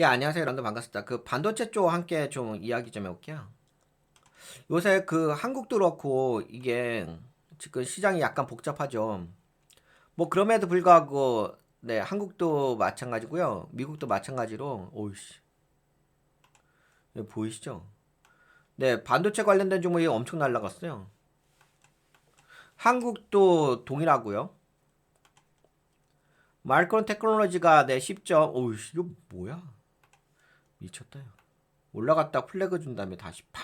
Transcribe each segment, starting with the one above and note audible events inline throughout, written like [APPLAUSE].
예, 안녕하세요. 여러분들 반갑습니다. 그 반도체 쪽 함께 좀 이야기 좀 해볼게요. 요새 그 한국도 그렇고 이게 지금 시장이 약간 복잡하죠. 뭐 그럼에도 불구하고 네, 한국도 마찬가지고요. 미국도 마찬가지로 오이씨. 네, 보이시죠? 네, 반도체 관련된 종목이 엄청 날라갔어요. 한국도 동일하고요. 마이크론 테크놀로지가 네, 10점. 오이씨, 이거 뭐야? 미쳤다. 야. 올라갔다 플래그 준 다음에 다시 파.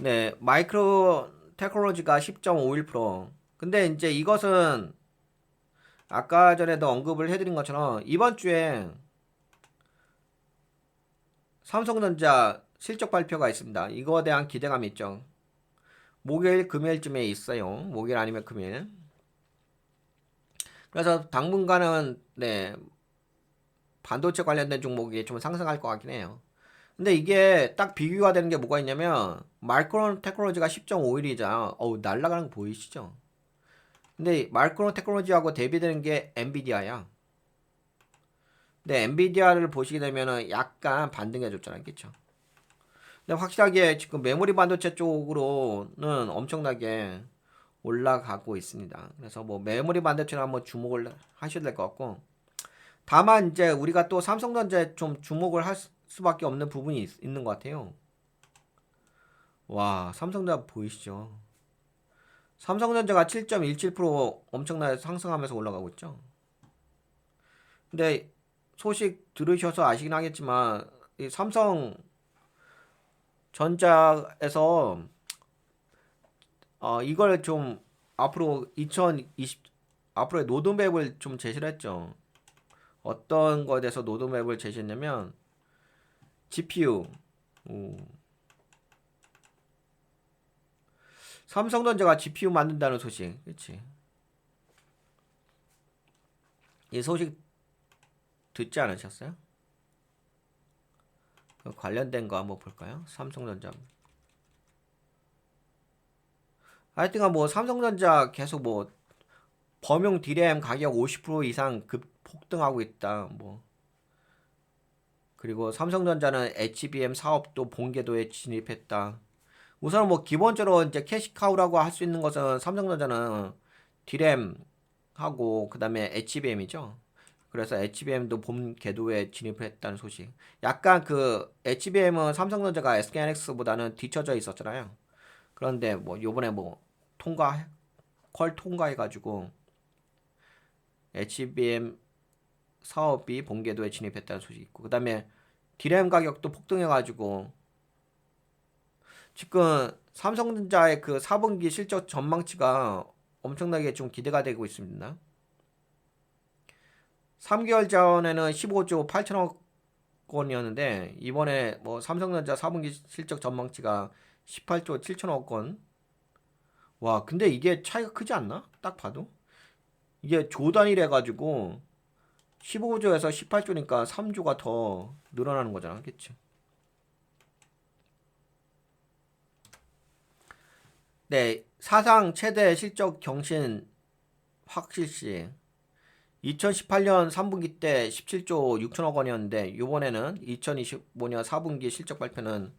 네, 마이크로 테크놀로지가 10.51%. 근데 이제 이것은 아까 전에도 언급을 해드린 것처럼 이번 주에 삼성전자 실적 발표가 있습니다. 이거에 대한 기대감이 있죠. 목요일, 금요일쯤에 있어요. 목요일 아니면 금요일. 그래서 당분간은 네 반도체 관련된 종목이 좀 상승할 것 같긴 해요. 근데 이게 딱 비교가 되는 게 뭐가 있냐면 마이크론 테크놀로지가 10.51이잖아. 어우 날라가는 거 보이시죠? 근데 마이크론 테크놀로지하고 대비되는 게 엔비디아야. 근데 엔비디아를 보시게 되면은 약간 반등해 줬잖아요. 그쵸? 근데 확실하게 지금 메모리 반도체 쪽으로는 엄청나게 올라가고 있습니다. 그래서 뭐 메모리 반도체는 한번 주목을 하셔야 될 것 같고 다만 이제 우리가 또 삼성전자에 좀 주목을 할 수밖에 없는 부분이 있, 있는 것 같아요. 와, 삼성전자 보이시죠? 삼성전자가 7.17% 엄청나게 상승하면서 올라가고 있죠. 근데 소식 들으셔서 아시긴 하겠지만 이 삼성 전자에서 어 이걸 좀 앞으로 2020 앞으로의 로드맵을 좀 제시를 했죠. 어떤 거에 대해서 로드맵을 제시했냐면 GPU 오. 삼성전자가 GPU 만든다는 소식 그치 이 소식 듣지 않으셨어요? 그 관련된 거 한번 볼까요? 삼성전자 하여튼간 뭐 삼성전자 계속 뭐 범용 D램 가격 50% 이상 급 폭등하고 있다. 뭐 그리고 삼성전자는 HBM 사업도 본궤도에 진입했다. 우선 뭐 기본적으로 이제 캐시카우라고 할 수 있는 것은 삼성전자는 D램 하고 그다음에 HBM이죠. 그래서 HBM도 본 궤도에 진입을 했다는 소식. 약간 그 HBM은 삼성전자가 SKNX보다는 뒤쳐져 있었잖아요. 그런데 뭐 요번에 뭐 통과 퀄 통과해 가지고 HBM 사업이 본궤도에 진입했다는 소식이 있고 그다음에 디램 가격도 폭등해 가지고 지금 삼성전자의 그 4분기 실적 전망치가 엄청나게 좀 기대가 되고 있습니다. 3개월 전에는 15조 8천억 원이었는데 이번에 뭐 삼성전자 4분기 실적 전망치가 18조 7천억 원. 와, 근데 이게 차이가 크지 않나? 딱 봐도. 이게 조 단위래 가지고 15조에서 18조니까 3조가 더 늘어나는 거잖아. 그치? 네, 사상 최대 실적 경신 확실시 2018년 3분기 때 17조 6천억 원이었는데 이번에는 2025년 4분기 실적 발표는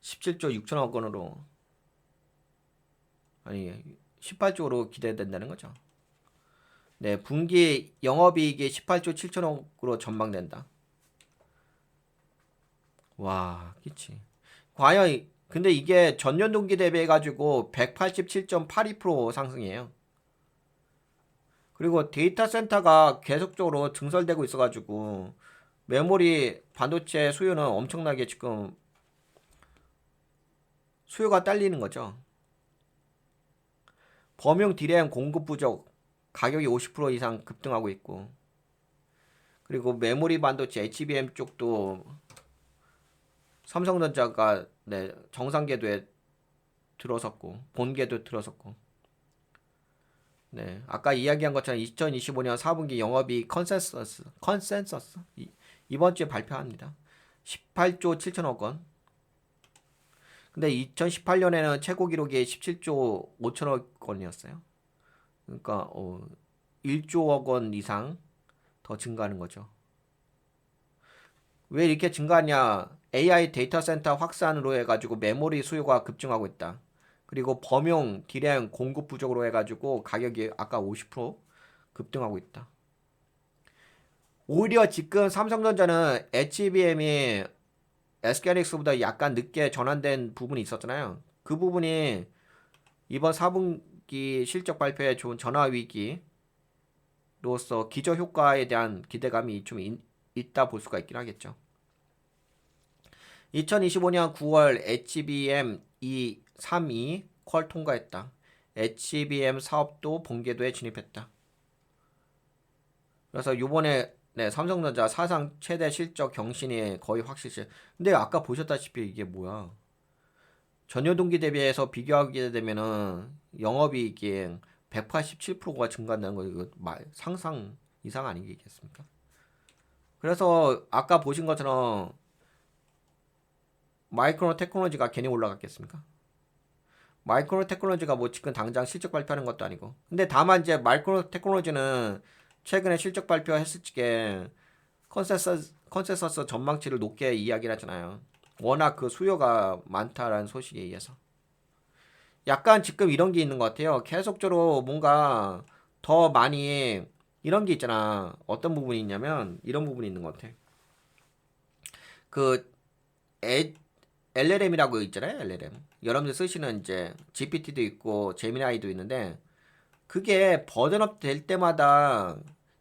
17조 6천억 원으로 아니 18조로 기대된다는 거죠. 네, 분기 영업이익이 18조 7천억으로 전망된다. 와, 그치. 과연 근데 이게 전년 동기 대비해 가지고 187.82% 상승이에요. 그리고 데이터 센터가 계속적으로 증설되고 있어 가지고 메모리 반도체 수요는 엄청나게 지금 수요가 딸리는 거죠. 범용 디램 공급 부족 가격이 50% 이상 급등하고 있고 그리고 메모리 반도체 HBM 쪽도 삼성전자가 네, 정상 궤도에 들어섰고 본 궤도 들어섰고 네 아까 이야기한 것처럼 2025년 4분기 영업이 컨센서스 컨센서스 이, 이번 주에 발표합니다. 18조 7천억 원. 근데 2018년에는 최고 기록이 17조 5천억 원이었어요. 그러니까 어, 1조억 원 이상 더 증가하는 거죠. 왜 이렇게 증가하냐? AI 데이터 센터 확산으로 해가지고 메모리 수요가 급증하고 있다. 그리고 범용 디램 공급 부족으로 해가지고 가격이 아까 50% 급등하고 있다. 오히려 지금 삼성전자는 HBM이 SK하이닉스보다 약간 늦게 전환된 부분이 있었잖아요. 그 부분이 이번 4분 기 실적 발표에 좋은 전화 위기로서 기저 효과에 대한 기대감이 좀 있, 있다 볼 수가 있긴 하겠죠. 2025년 9월 HBM 232 퀄 통과했다. HBM 사업도 본궤도에 진입했다. 그래서 요번에 네, 삼성전자 사상 최대 실적 경신이 거의 확실시. 근데 아까 보셨다시피 이게 뭐야? 전년 동기 대비해서 비교하게 되면은 영업이익이 187%가 증가한다는 거 이거 말 상상 이상 아니겠습니까? 그래서 아까 보신 것처럼 마이크로 테크놀로지가 괜히 올라갔겠습니까? 마이크로 테크놀로지가 뭐 지금 당장 실적 발표하는 것도 아니고. 근데 다만 이제 마이크로 테크놀로지는 최근에 실적 발표했을 적에 컨센서스 컨센서스 전망치를 높게 이야기를 하잖아요. 워낙 그 수요가 많다라는 소식에 의해서. 약간 지금 이런 게 있는 것 같아요. 계속적으로 뭔가 더 많이 이런 게 있잖아. 어떤 부분이 있냐면 이런 부분이 있는 것 같아. 그 에, LLM이라고 있잖아요. LLM. 여러분들 쓰시는 이제 GPT도 있고 제미나이도 있는데 그게 버전업 될 때마다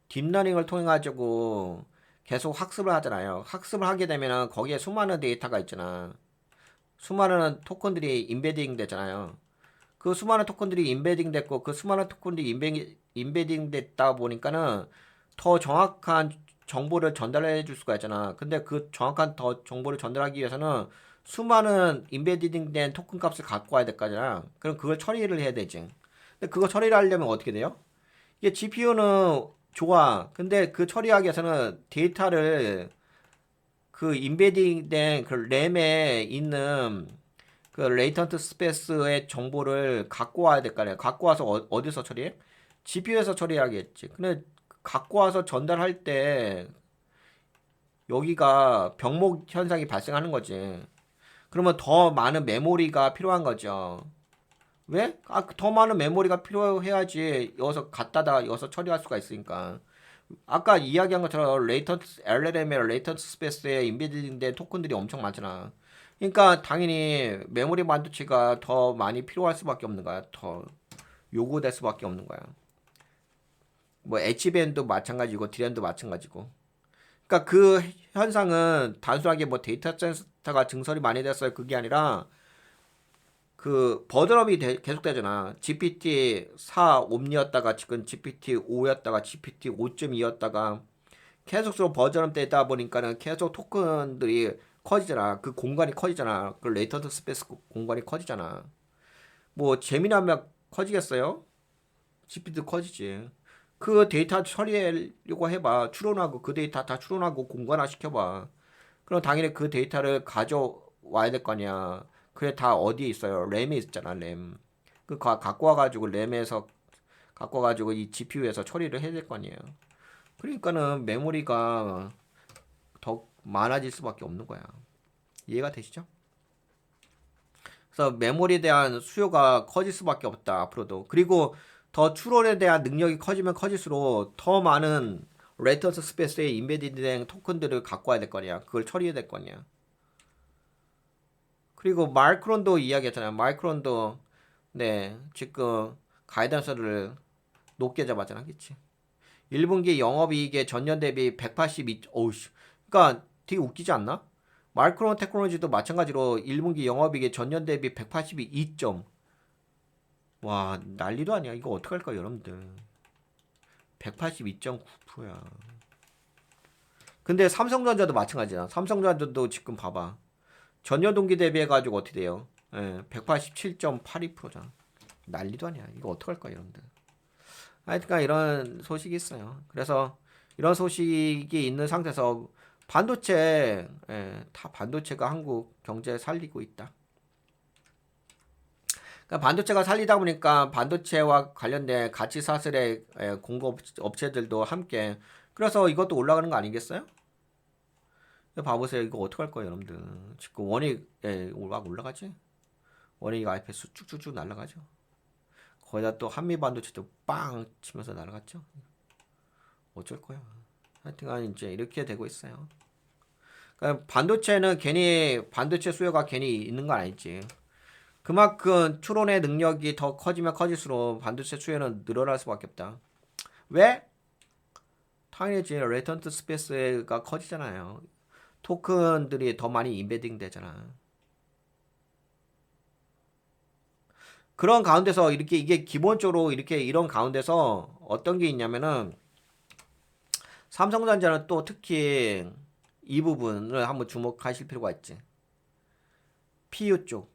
딥러닝을 통해 가지고 계속 학습을 하잖아요. 학습을 하게 되면은 거기에 수많은 데이터가 있잖아. 수많은 토큰들이 인베딩 되잖아요. 그 수많은 토큰들이 인베딩 됐고 그 수많은 토큰들이 인베, 인베딩 됐다 보니까는 더 정확한 정보를 전달해 줄 수가 있잖아. 근데 그 정확한 더 정보를 전달하기 위해서는 수많은 인베딩 된 토큰 값을 갖고 와야 될 거잖아. 그럼 그걸 처리를 해야 되지. 근데 그거 처리를 하려면 어떻게 돼요? 이게 GPU는 좋아. 근데 그 처리하기 위해서는 데이터를 그 인베딩된 그 램에 있는 그 레이턴트 스페이스의 정보를 갖고 와야 될 거 아니야. 갖고 와서 어, 디서 처리해? GPU에서 처리하겠지. 근데 갖고 와서 전달할 때 여기가 병목 현상이 발생하는 거지. 그러면 더 많은 메모리가 필요한 거죠. 왜? 아, 더 많은 메모리가 필요해야지 여기서 갖다다 여기서 처리할 수가 있으니까. 아까 이야기한 것처럼 레이턴트 LLM의 레이턴트 스페이스에 인베딩된 토큰들이 엄청 많잖아. 그러니까 당연히 메모리 반도체가 더 많이 필요할 수밖에 없는 거야. 더 요구될 수밖에 없는 거야. 뭐 HBM도 마찬가지고 디램도 마찬가지고. 그러니까 그 현상은 단순하게 뭐 데이터 센터가 증설이 많이 됐어요. 그게 아니라 그 버드업이 계속 되잖아. GPT 4 옴니였다가 지금 GPT 5였다가 GPT 5.2였다가 계속적으로 버전업 되다 보니까는 계속 토큰들이 커지잖아. 그 공간이 커지잖아. 그 레이턴트 스페이스 공간이 커지잖아. 뭐 재미나면 커지겠어요? GPT도 커지지. 그 데이터 처리하려고 해봐. 추론하고 그 데이터 다 추론하고 공간화 시켜봐. 그럼 당연히 그 데이터를 가져와야 될 거 아니야. 그게 다 어디에 있어요? 램에 있잖아, 램. 그 갖고 와가지고 램에서 갖고 와가지고 이 GPU에서 처리를 해야 될 거 아니에요. 그러니까는 메모리가 더 많아질 수밖에 없는 거야. 이해가 되시죠? 그래서 메모리에 대한 수요가 커질 수밖에 없다 앞으로도. 그리고 더 추론에 대한 능력이 커지면 커질수록 더 많은 레터스 스페이스에 인베디드된 토큰들을 갖고 와야 될 거냐. 그걸 처리해야 될 거냐. 그리고 마이크론도 이야기했잖아요. 마이크론도 네 지금 가이던스를 높게 잡았잖아, 그치? 1분기 영업이익의 전년 대비 182, 오우씨. 그니까 되게 웃기지 않나? 마이크론 테크놀로지도 마찬가지로 1분기 영업이익의 전년 대비 182점. 와, 난리도 아니야. 이거 어떡할까, 여러분들. 182.9%야. 근데 삼성전자도 마찬가지야. 삼성전자도 지금 봐봐. 전년 동기 대비해 가지고 어떻게 돼요? 예, 187.82%잖아. 난리도 아니야. 이거 어떡할 거야, 여러분들. 하여튼 이런 소식이 있어요. 그래서 이런 소식이 있는 상태에서 반도체 예, 다 반도체가 한국 경제 살리고 있다. 그러니까 반도체가 살리다 보니까 반도체와 관련된 가치 사슬의 예, 공급 업체들도 함께 그래서 이것도 올라가는 거 아니겠어요? 봐보세요. 이거 어떡할 거예요, 여러분들. 지금 원이 예, 막 올라가지? 원익 IPS 쭉쭉쭉 날아가죠. 거기다 또 한미 반도체도 빵 치면서 날아갔죠. 어쩔 거야. 하여튼간 이제 이렇게 되고 있어요. 그러니까 반도체는 괜히 반도체 수요가 괜히 있는 건 아니지. 그만큼 추론의 능력이 더 커지면 커질수록 반도체 수요는 늘어날 수밖에 없다. 왜? 당연히지 레턴트 스페이스가 커지잖아요. 토큰들이 더 많이 인베딩 되잖아. 그런 가운데서 이렇게 이게 기본적으로 이렇게 이런 가운데서 어떤 게 있냐면은 삼성전자는 또 특히 이 부분을 한번 주목하실 필요가 있지. PU 쪽.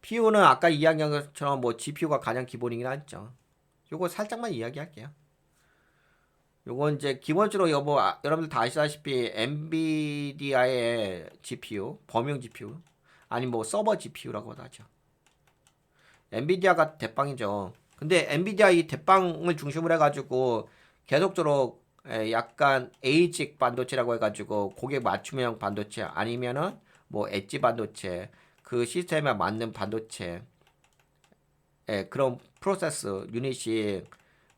PU는 아까 이야기한 것처럼 뭐 GPU가 가장 기본이긴 하죠. 요거 살짝만 이야기할게요. 요거 이제 기본적으로 여보 아, 여러분들 다 아시다시피 엔비디아의 GPU, 범용 GPU, 아니 뭐 서버 GPU라고도 하죠. 엔비디아가 대빵이죠. 근데 엔비디아 이 대빵을 중심으로 해가지고 계속적으로 에, 약간 에이직 반도체라고 해가지고 고객 맞춤형 반도체 아니면은 뭐 엣지 반도체 그 시스템에 맞는 반도체 에, 그런 프로세스 유닛이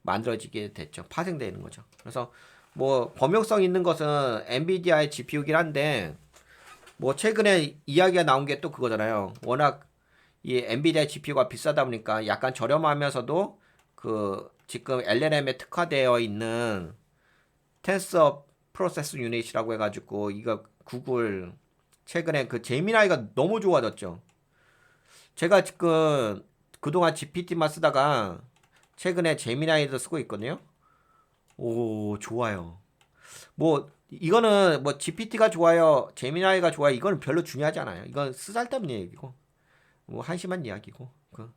만들어지게 됐죠. 파생되는 거죠. 그래서 뭐 범용성 있는 것은 엔비디아의 GPU긴 한데 뭐 최근에 이야기가 나온 게 또 그거잖아요. 워낙 이 엔비디아 GPU가 비싸다 보니까 약간 저렴하면서도 그 지금 LLM에 특화되어 있는 텐서 프로세스 유닛이라고 해가지고 이거 구글 최근에 그 제미나이가 너무 좋아졌죠. 제가 지금 그동안 GPT만 쓰다가 최근에 제미나이도 쓰고 있거든요. 오 좋아요. 뭐 이거는 뭐 GPT가 좋아요, 제미나이가 좋아요. 이거는 별로 중요하지 않아요. 이건 쓰잘데없는 얘기고. 뭐 한심한 이야기고 그.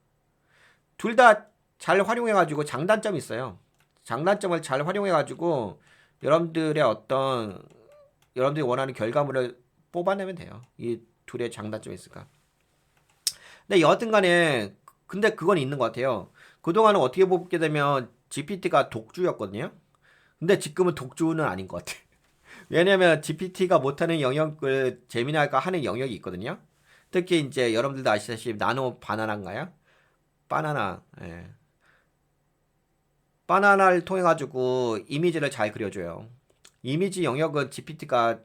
둘 다 잘 활용해 가지고 장단점이 있어요. 장단점을 잘 활용해 가지고 여러분들의 어떤 여러분들이 원하는 결과물을 뽑아내면 돼요. 이 둘의 장단점이 있을까? 근데 여하튼 간에 근데 그건 있는 것 같아요. 그동안은 어떻게 보게 되면 GPT가 독주였거든요. 근데 지금은 독주는 아닌 것 같아. [LAUGHS] 왜냐면 GPT가 못하는 영역을 재미나가 하는 영역이 있거든요. 특히 이제 여러분들도 아시다시피 나노 바나나인가요? 바나나. 예. 바나나를 통해 가지고 이미지를 잘 그려줘요. 이미지 영역은 GPT가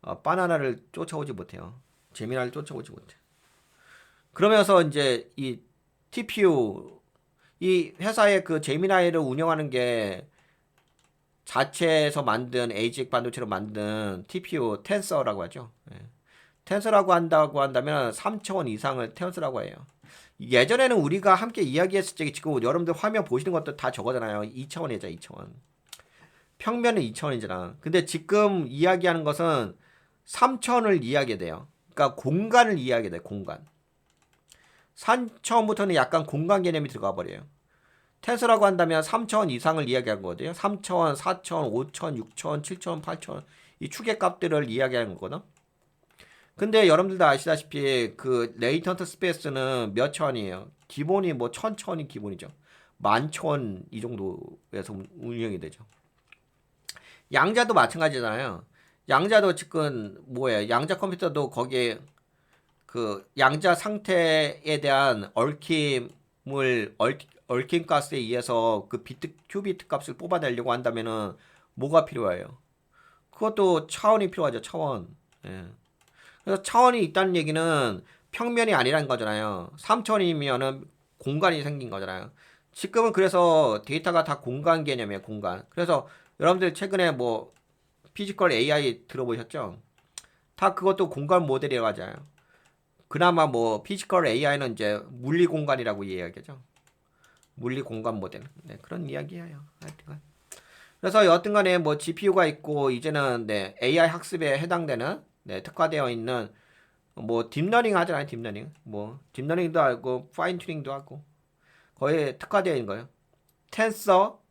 어, 바나나를 쫓아오지 못해요. 제미나를 쫓아오지 못해. 그러면서 이제 이 TPU 이 회사의 그 제미나이를 운영하는 게 자체에서 만든 에이직 반도체로 만든 TPU 텐서라고 하죠. 예. 텐서라고 한다고 한다면 3차원 이상을 텐서라고 해요. 예전에는 우리가 함께 이야기했을 때 지금 여러분들 화면 보시는 것도 다 저거잖아요. 2차원이죠, 2차원. 평면은 2차원이잖아. 근데 지금 이야기하는 것은 3차원을 이야기해야 돼요. 그러니까 공간을 이야기해야 돼, 공간. 3차원부터는 약간 공간 개념이 들어가 버려요. 텐서라고 한다면 3차원 이상을 이야기하는 거거든요. 3차원, 4차원, 5차원, 6차원, 7차원, 8차원 이 축의 값들을 이야기하는 거거든. 근데 여러분들도 아시다시피 그 레이턴트 스페이스는 몇 차원이에요? 기본이 뭐 천차원이 기본이죠. 만차원 이 정도에서 운영이 되죠. 양자도 마찬가지잖아요. 양자도 지금 뭐예요? 양자 컴퓨터도 거기에 그 양자 상태에 대한 얽힘을 얽, 얽힘 가스에 의해서 그 비트 큐비트 값을 뽑아내려고 한다면은 뭐가 필요해요? 그것도 차원이 필요하죠. 차원. 예. 그래서 차원이 있다는 얘기는 평면이 아니라는 거잖아요. 3차원이면은 공간이 생긴 거잖아요. 지금은 그래서 데이터가 다 공간 개념이에요, 공간. 그래서 여러분들 최근에 뭐 피지컬 AI 들어보셨죠? 다 그것도 공간 모델이라고 하잖아요. 그나마 뭐 피지컬 AI는 이제 물리 공간이라고 이야기하죠. 물리 공간 모델. 네, 그런 이야기예요. 하여튼 그래서 여튼간에 뭐 GPU가 있고 이제는 네, AI 학습에 해당되는 네, 특화되어 있는 뭐 딥러닝 하잖아요. 딥러닝. 뭐 딥러닝도 하고 파인 튜닝도 하고 거의 특화되어 있는 거예요. 텐서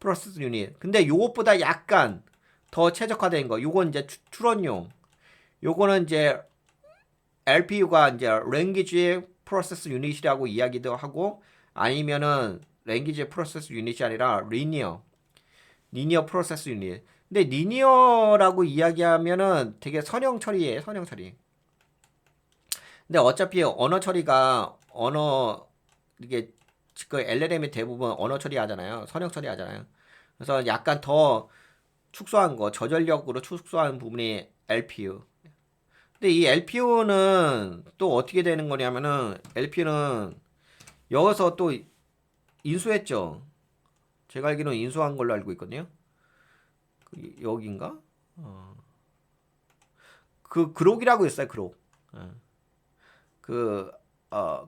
프로세스 유닛. 근데 요것보다 약간 더 최적화된 거. 요건 이제 추 론용. 요거는 이제 LPU가 이제 랭귀지 프로세스 유닛이라고 이야기도 하고 아니면은 랭귀지 프로세스 유닛이 아니라 리니어 리니어 프로세스 유닛. 근데 리니어라고 이야기하면은 되게 선형 처리예요. 선형 처리. 근데 어차피 언어 처리가 언어 이게 지금 LLM이 대부분 언어 처리하잖아요. 선형 처리하잖아요. 그래서 약간 더 축소한 거, 저전력으로 축소한 부분이 LPU. 근데 이 LPU는 또 어떻게 되는 거냐면은 LPU는 여기서 또 인수했죠. 제가 알기로는 인수한 걸로 알고 있거든요. 그 여긴가? 어. 그 그록이라고 있어요. 그록. 어. 그 어.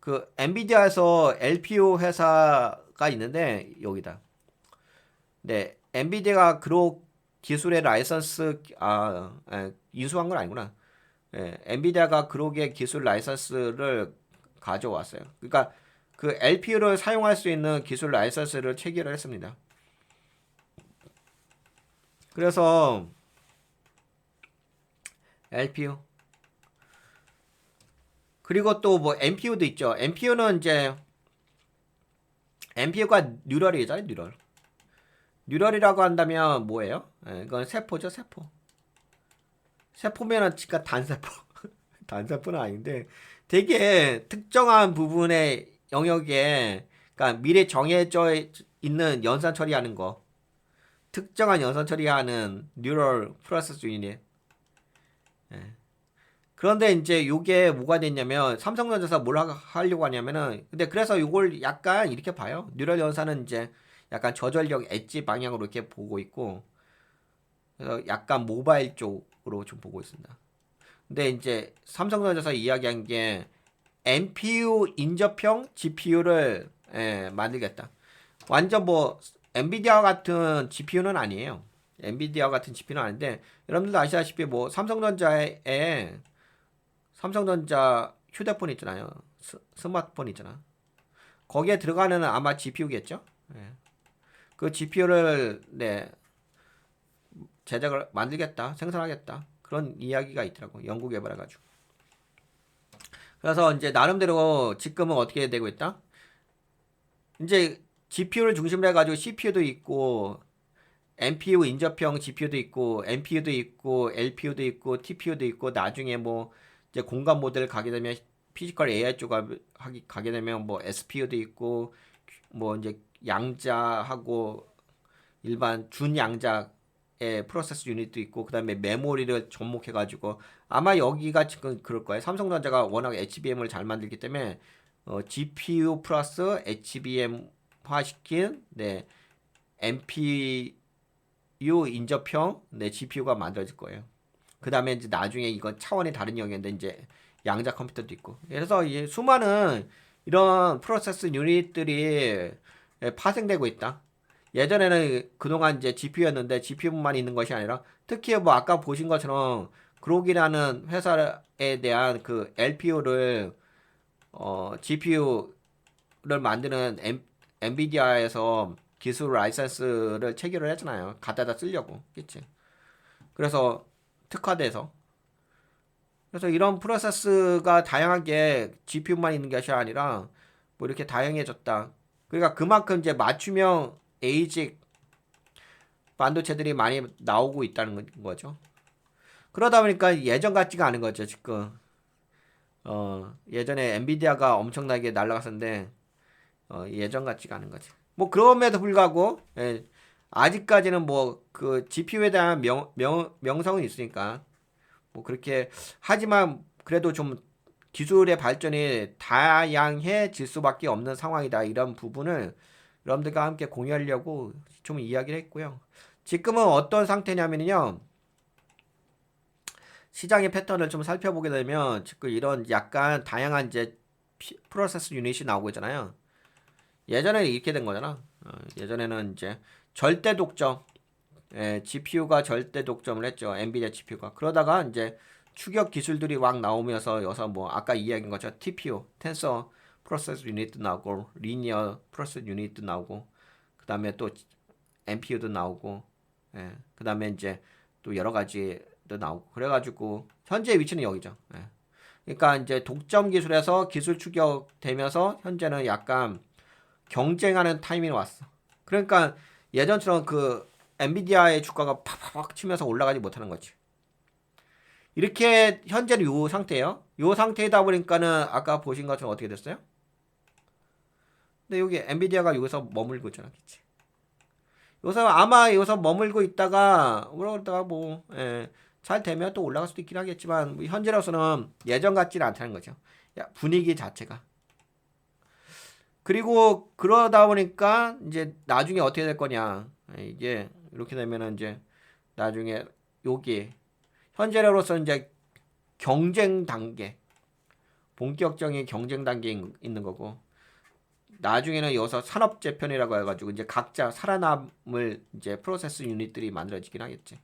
그 엔비디아에서 LPU 회사가 있는데 여기다. 네, 엔비디아가 그록 기술의 라이선스 아 에, 인수한 건 아니구나. 예, 엔비디아가 그록의 기술 라이선스를 가져왔어요. 그러니까 그 LPU를 사용할 수 있는 기술 라이선스를 체결을 했습니다. 그래서 LPU 그리고 또 뭐 NPU도 있죠. NPU는 이제 NPU가 뉴럴이잖아요, 뉴럴. 뉴럴이라고 한다면 뭐예요? 예, 이건 세포죠, 세포. 세포면은 진짜 단세포. [LAUGHS] 단세포는 아닌데 되게 특정한 부분의 영역에 그러니까 미래 정해져 있는 연산 처리하는 거. 특정한 연산 처리하는 뉴럴 프로세스 유닛. 예. 그런데 이제 요게 뭐가 됐냐면 삼성전자에서 뭘 하- 하려고 하냐면은 근데 그래서 요걸 약간 이렇게 봐요. 뉴럴 연산은 이제 약간 저전력 엣지 방향으로 이렇게 보고 있고 그래서 약간 모바일 쪽 으로 좀 보고 있습니다. 근데 이제 삼성전자에서 이야기한 게 NPU 인접형 GPU를 예, 만들겠다. 완전 뭐 엔비디아 같은 GPU는 아니에요. 엔비디아 같은 GPU는 아닌데 여러분들도 아시다시피 뭐 삼성전자에 삼성전자 휴대폰 있잖아요. 스, 스마트폰 있잖아. 거기에 들어가는 아마 GPU겠죠. 예. 그 GPU를 네 제작을 만들겠다, 생산하겠다 그런 이야기가 있더라고. 연구 개발해가지고. 그래서 이제 나름대로 지금은 어떻게 되고 있다? 이제 GPU를 중심으로 해가지고 CPU도 있고 NPU 인접형 GPU도 있고 NPU도 있고 LPU도 있고 TPU도 있고 나중에 뭐 이제 공간 모델 가게 되면 피지컬 AI 쪽 가- 하기 가게 되면 뭐 SPU도 있고 뭐 이제 양자하고 일반 준양자 의 프로세스 유닛도 있고 그다음에 메모리를 접목해 가지고 아마 여기가 지금 그럴 거예요. 삼성전자가 워낙 HBM을 잘 만들기 때문에 어, GPU 플러스 HBM화 시킨 네 NPU 인접형 네 GPU가 만들어질 거예요. 그 다음에 이제 나중에 이건 차원이 다른 영역인데 이제 양자 컴퓨터도 있고 그래서 이 수많은 이런 프로세스 유닛들이 예, 파생되고 있다. 예전에는 그동안 이제 GPU였는데 GPU만 있는 것이 아니라 특히 뭐 아까 보신 것처럼 그록이라는 회사에 대한 그 LPU를 어 GPU를 만드는 엠, 엔비디아에서 기술 라이센스를 체결을 했잖아요. 갖다다 쓰려고. 그치? 그래서 특화돼서 그래서 이런 프로세스가 다양하게 GPU만 있는 것이 아니라 뭐 이렇게 다양해졌다. 그러니까 그만큼 이제 맞춤형 에이직 반도체들이 많이 나오고 있다는 거- 거죠. 그러다 보니까 예전 같지가 않은 거죠, 지금. 어, 예전에 엔비디아가 엄청나게 날아갔었는데 어, 예전 같지가 않은 거지. 뭐 그럼에도 불구하고 예, 아직까지는 뭐 그 GPU에 대한 명, 명, 명성은 있으니까 뭐 그렇게 하지만 그래도 좀 기술의 발전이 다양해질 수밖에 없는 상황이다. 이런 부분을 여러분들과 함께 공유하려고 좀 이야기를 했고요. 지금은 어떤 상태냐면요. 시장의 패턴을 좀 살펴보게 되면 지금 이런 약간 다양한 이제 피- 프로세스 유닛이 나오고 있잖아요. 예전에는 이렇게 된 거잖아. 어, 예전에는 이제 절대 독점, 예, GPU가 절대 독점을 했죠. 엔비디아 GPU가. 그러다가 이제 추격 기술들이 막 나오면서 여기서 뭐 아까 이야기한 것처럼 TPU, 텐서 프로세스 유닛도 나오고 리니어 프로세스 유닛도 나오고 그 다음에 또 NPU도 나오고 예, 그 다음에 이제 또 여러 가지도 나오고 그래가지고 현재 위치는 여기죠. 예. 그러니까 이제 독점 기술에서 기술 추격되면서 현재는 약간 경쟁하는 타이밍이 왔어. 그러니까 예전처럼 그 엔비디아의 주가가 팍팍 치면서 올라가지 못하는 거지. 이렇게 현재는 요 상태예요. 요 상태이다 보니까는 아까 보신 것처럼 어떻게 됐어요? 근데 여기 엔비디아가 여기서 머물고 있잖아, 그치? 여기서 아마 여기서 머물고 있다가 그러다가 뭐 예, 잘 되면 또 올라갈 수도 있긴 하겠지만 뭐 현재로서는 예전 같지는 않다는 거죠. 야, 분위기 자체가. 그리고 그러다 보니까 이제 나중에 어떻게 될 거냐 예, 이게 이렇게 되면은 이제 나중에 여기 현재로서 이제 경쟁 단계 본격적인 경쟁 단계에 있는 거고 나중에는 여기서 산업 재편이라고 해가지고 이제 각자 살아남을 이제 프로세스 유닛들이 만들어지긴 하겠지.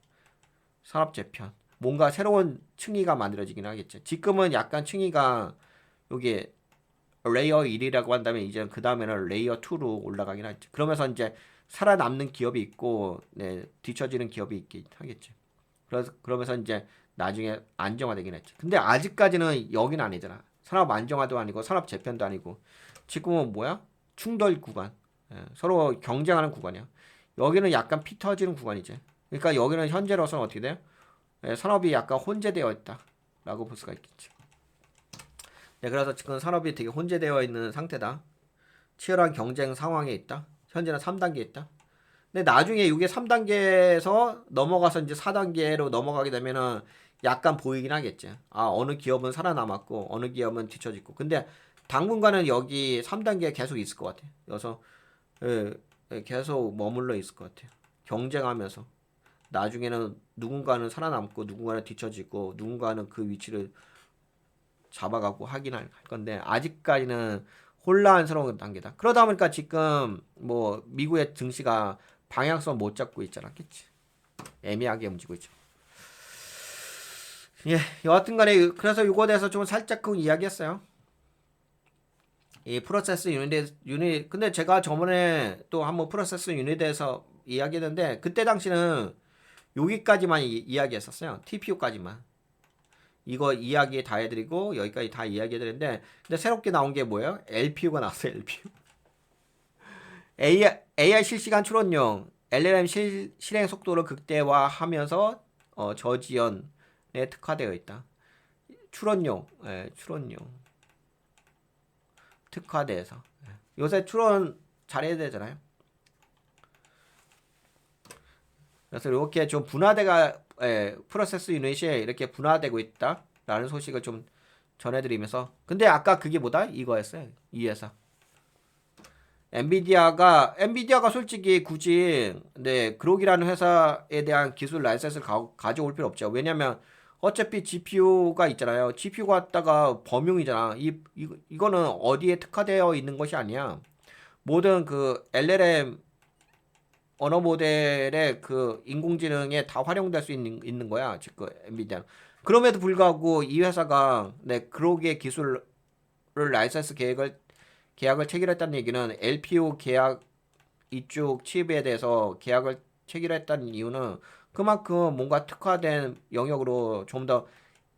산업 재편. 뭔가 새로운 층위가 만들어지긴 하겠지. 지금은 약간 층위가 여기 레이어 1이라고 한다면 이제 그 다음에는 레이어 2로 올라가긴 하겠지. 그러면서 이제 살아남는 기업이 있고, 네, 뒤처지는 기업이 있긴 하겠지. 그래서 그러면서 이제 나중에 안정화되긴 했지. 근데 아직까지는 여기는 아니잖아. 산업 안정화도 아니고 산업 재편도 아니고 지금은 뭐야? 충돌 구간. 예, 서로 경쟁하는 구간이야. 여기는 약간 피 터지는 구간이지. 그러니까 여기는 현재로서는 어떻게 돼요? 예, 산업이 약간 혼재되어 있다라고 볼 수가 있겠지. 네, 그래서 지금 산업이 되게 혼재되어 있는 상태다. 치열한 경쟁 상황에 있다. 현재는 3단계에 있다. 근데 나중에 이게 3단계에서 넘어가서 이제 4단계로 넘어가게 되면은 약간 보이긴 하겠지. 아, 어느 기업은 살아남았고, 어느 기업은 뒤처지고. 근데 당분간은 여기 3단계 계속 있을 것 같아요. 그래서 예, 예, 계속 머물러 있을 것 같아요. 경쟁하면서. 나중에는 누군가는 살아남고, 누군가는 뒤처지고, 누군가는 그 위치를 잡아가고 하긴 할 건데, 아직까지는 혼란스러운 단계다. 그러다 보니까 지금 뭐 미국의 증시가 방향성 못 잡고 있잖아, 그치? 애매하게 움직이고 있죠. 예, 여하튼간에 그래서 이거에 대해서 좀 살짝 그 이야기했어요. 이 프로세스 유닛 유닛 근데 제가 저번에 또 한번 프로세스 유닛에 대해서 이야기했는데 그때 당시는 여기까지만 이, 이야기했었어요. TPU까지만. 이거 이야기 다 해드리고 여기까지 다 이야기해드렸는데 근데 새롭게 나온 게 뭐예요? LPU가 나왔어요. LPU. AI, AI 실시간 추론용 LLM 실, 실행 속도를 극대화하면서 어, 저지연에 특화되어 있다. 추론용, 예, 추론용 특화돼서. 예. 요새 추론 잘해야 되잖아요. 그래서 이렇게 좀 분화대가 예, 프로세스 유닛이 이렇게 분화되고 있다라는 소식을 좀 전해드리면서. 근데 아까 그게 뭐다? 이거였어요. 이 회사 엔비디아가 엔비디아가 솔직히 굳이 네 그록이라는 회사에 대한 기술 라이센스를 가, 가져올 필요 없죠. 왜냐면 어차피 GPU가 있잖아요 GPU 갖다가 범용이잖아 이, 이 이거는 어디에 특화되어 있는 것이 아니야 모든 그 LLM 언어 모델의 그 인공지능에 다 활용될 수 있는, 있는 거야. 지금 엔비디아. 그럼에도 불구하고 이 회사가 네, 그로기의 기술을 라이센스 계획을 계약을 체결했다는 얘기는 LPO 계약 이쪽 칩에 대해서 계약을 체결했다는 이유는 그만큼 뭔가 특화된 영역으로 좀 더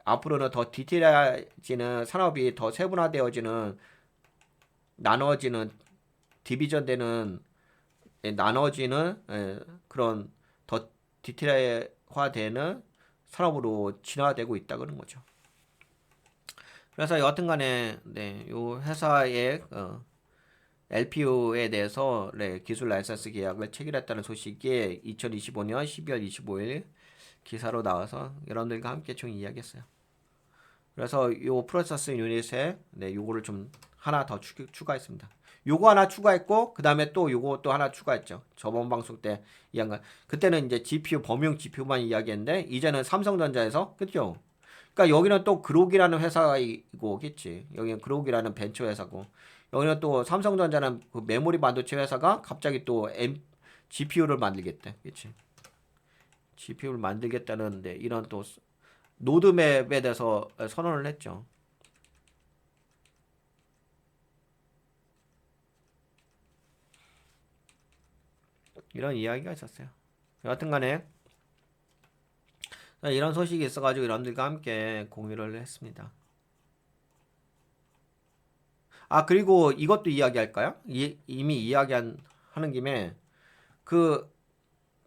앞으로는 더 디테일해지는 산업이 더 세분화되어지는 나눠지는 디비전 되는 예, 나눠지는 예, 그런 더 디테일화되는 산업으로 진화되고 있다 그런 거죠. 그래서 여하튼간에 네, 요 회사의 어, LPO에 대해서 네, 기술 라이선스 계약을 체결했다는 소식이 2025년 12월 25일 기사로 나와서 여러분들과 함께 좀 이야기했어요. 그래서 요 프로세스 유닛에 네, 요거를 좀 하나 더 추, 추가했습니다. 요거 하나 추가했고 그 다음에 또 요거 또 하나 추가했죠. 저번 방송 때 이한 거. 그때는 이제 GPU 범용 GPU만 이야기했는데 이제는 삼성전자에서 그죠? 그러니까 여기는 또 그록이라는 회사이고겠지. 여기는 그록이라는 벤처 회사고 여기는 또 삼성전자는 그 메모리 반도체 회사가 갑자기 또 M, GPU를 만들겠대. 그렇지? GPU를 만들겠다는데 이런 또 노드맵에 대해서 선언을 했죠. 이런 이야기가 있었어요. 여하튼 간에 이런 소식이 있어가지고 여러분들과 함께 공유를 했습니다. 아 그리고 이것도 이야기할까요? 이, 이미 이야기한 하는 김에 그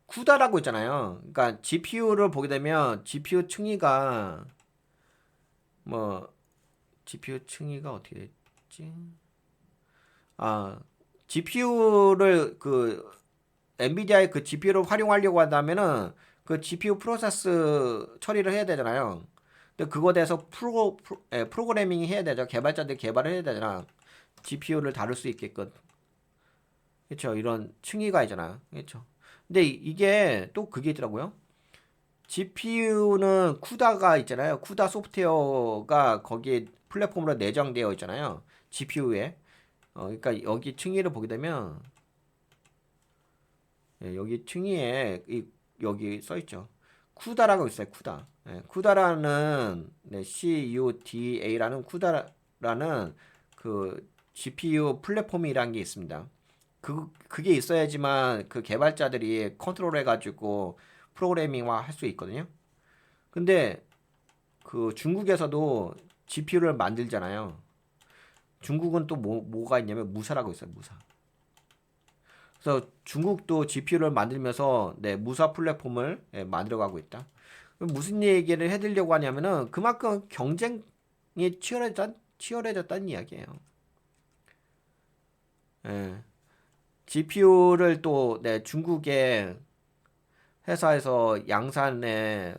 쿠다라고 있잖아요. 그러니까 GPU를 보게 되면 GPU 층위가 뭐 GPU 층위가 어떻게 됐지? 아 GPU를 그 엔비디아의 그 GPU를 활용하려고 한다면은 그 GPU 프로세스 처리를 해야 되잖아요. 근데 그거 대해서 프로, 프로 예, 프로그래밍이 해야 되죠. 개발자들 개발을 해야 되잖아. GPU를 다룰 수 있게끔. 그렇죠. 이런 층위가 있잖아. 그렇죠. 근데 이- 이게 또 그게 있더라고요. GPU는 쿠다가 있잖아요. 쿠다 소프트웨어가 거기에 플랫폼으로 내장되어 있잖아요. GPU에. 어, 그러니까 여기 층위를 보게 되면 예, 여기 층위에 이, 여기 써 있죠. 쿠다라고 있어요. 쿠다. 예, 쿠다라는 네, C-U-D-A라는 쿠다라는 그 GPU 플랫폼이라는 게 있습니다. 그 그게 있어야지만 그 개발자들이 컨트롤 해 가지고 프로그래밍화 할 수 있거든요. 근데 그 중국에서도 GPU를 만들잖아요. 중국은 또 뭐, 뭐가 있냐면 무사라고 있어요. 무사. 그래서 중국도 GPU를 만들면서 네, 무사 플랫폼을 예, 만들어가고 있다. 무슨 얘기를 해드리려고 하냐면은 그만큼 경쟁이 치열해졌, 치열해졌다는 이야기예요. 예. GPU를 또 네, 중국의 회사에서 양산에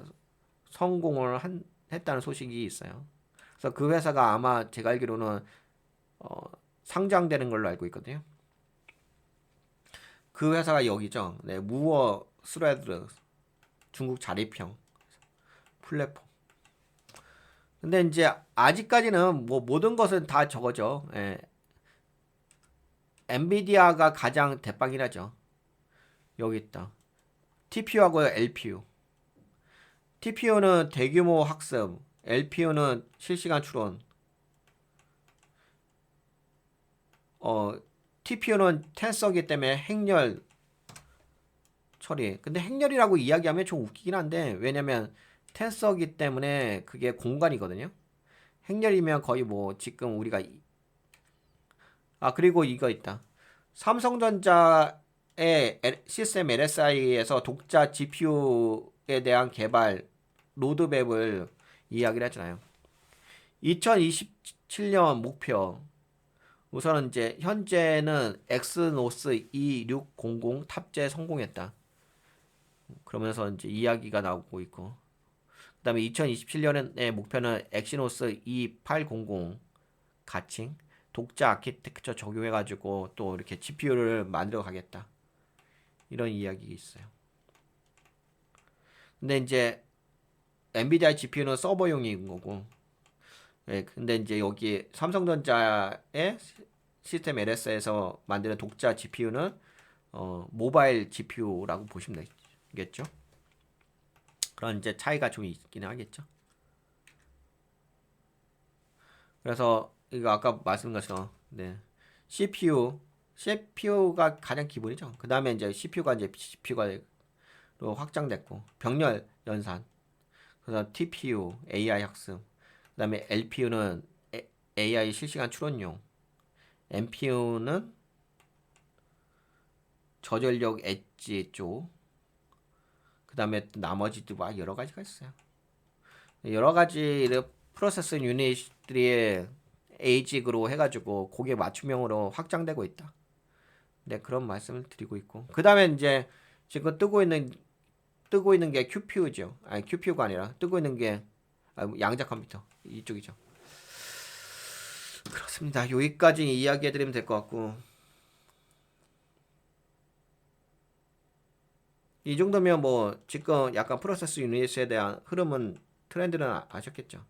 성공을 한, 했다는 소식이 있어요. 그래서 그 회사가 아마 제가 알기로는 어, 상장되는 걸로 알고 있거든요. 그 회사가 여기죠. 네, 무어 스레드 중국 자립형 플랫폼. 근데 이제 아직까지는 뭐 모든 것은 다 저거죠. 예. 엔비디아가 가장 대빵이라죠. 여기 있다. TPU하고 LPU. TPU는 대규모 학습, LPU는 실시간 추론. 어, TPU는 텐서기 때문에 행렬 처리. 근데 행렬이라고 이야기하면 좀 웃기긴 한데 왜냐면 텐서기 때문에 그게 공간이거든요. 행렬이면 거의 뭐 지금 우리가 이- 아 그리고 이거 있다. 삼성전자의 시스템 LSI에서 독자 GPU에 대한 개발 로드맵을 이야기를 했잖아요. 2027년 목표 우선은 이제 현재는 엑스노스 2600 탑재 성공했다. 그러면서 이제 이야기가 나오고 있고 그다음에 2027년의 목표는 엑시노스 2800 가칭 독자 아키텍처 적용해 가지고 또 이렇게 GPU를 만들어 가겠다. 이런 이야기 있어요. 근데 이제 엔비디아 GPU는 서버용인 거고, 예, 근데 이제 여기 삼성전자의 시- 시스템 LS에서 만드는 독자 GPU는 어, 모바일 GPU라고 보시면 되겠죠. 그런 이제 차이가 좀 있긴 하겠죠. 그래서 이거 아까 말씀드린 것처럼 네. CPU CPU가 가장 기본이죠. 그 다음에 이제 CPU가 이제 GPU가 로 확장됐고 병렬 연산 그래서 TPU AI 학습 그 다음에 LPU는 AI 실시간 추론용 NPU는 저전력 엣지 쪽 그 다음에 나머지도 막 여러 가지가 있어요. 여러 가지 프로세스 유닛들이 에이직으로 해가지고 그게 맞춤형으로 확장되고 있다. 네 그런 말씀을 드리고 있고 그 다음에 이제 지금 뜨고 있는 뜨고 있는 게 QPU죠. 아니 QPU가 아니라 뜨고 있는 게 아, 양자 컴퓨터 이쪽이죠. 그렇습니다. 여기까지 이야기해드리면 될 것 같고 이 정도면 뭐 지금 약간 프로세스 유닛에 대한 흐름은 트렌드는 아- 아셨겠죠.